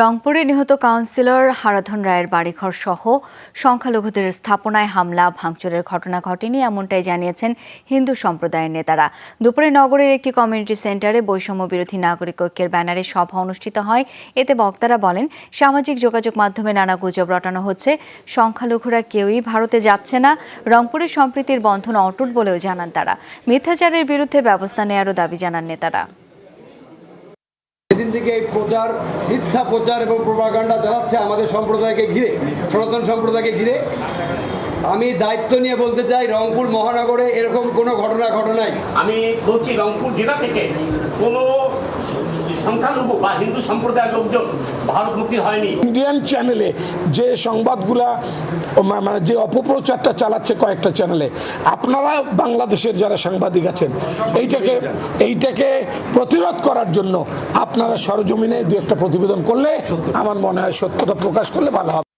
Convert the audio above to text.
রংপুরে নিহত কাউন্সিলর হারাধন রায়ের বাড়িঘর সহ সংখ্যালঘুদের স্থাপনায় হামলা, ভাঙচুরের ঘটনা ঘটেনি, এমনটাই জানিয়েছেন হিন্দু সম্প্রদায়ের নেতারা। দুপুরে নগরের একটি কমিউনিটি সেন্টারে বৈষম্য বিরোধী নাগরিক ঐক্যের ব্যানারে সভা অনুষ্ঠিত হয়। এতে বক্তারা বলেন, সামাজিক যোগাযোগ মাধ্যমে নানা গুজব রটানো হচ্ছে। সংখ্যালঘুরা কেউই ভারতে যাচ্ছে না। রংপুরের সম্প্রীতির বন্ধন অটুট বলেও জানান তারা। মিথ্যাচারের বিরুদ্ধে ব্যবস্থা নেয়ারও দাবি জানান নেতারা। সেদিন থেকে এই প্রচার, মিথ্যা প্রচার এবং প্রভাকাণ্ডা চালাচ্ছে আমাদের সম্প্রদায়কে ঘিরে, সনাতন সম্প্রদায়কে ঘিরে। আমি দায়িত্ব নিয়ে বলতে চাই, রংপুর মহানগরে এরকম কোনো ঘটনা ঘটনায় আমি বলছি রংপুর জেলা থেকে কোনো সংখ্যালঘু বা হিন্দু সম্প্রদায়ের লোকজন ভারতমুখী হয়নি। ইন্ডিয়ান চ্যানেলে যে সংবাদগুলা মানে যে অপপ্রচারটা চালাচ্ছে কয়েকটা চ্যানেলে আপনারা বাংলাদেশের যারা সাংবাদিক আছেন এইটাকে এইটাকে প্রতিরোধ করার জন্য আপনারা সরজমিনে দু একটা প্রতিবেদন করলে আমার মনে হয় সত্যটা প্রকাশ করলে ভালো হবে।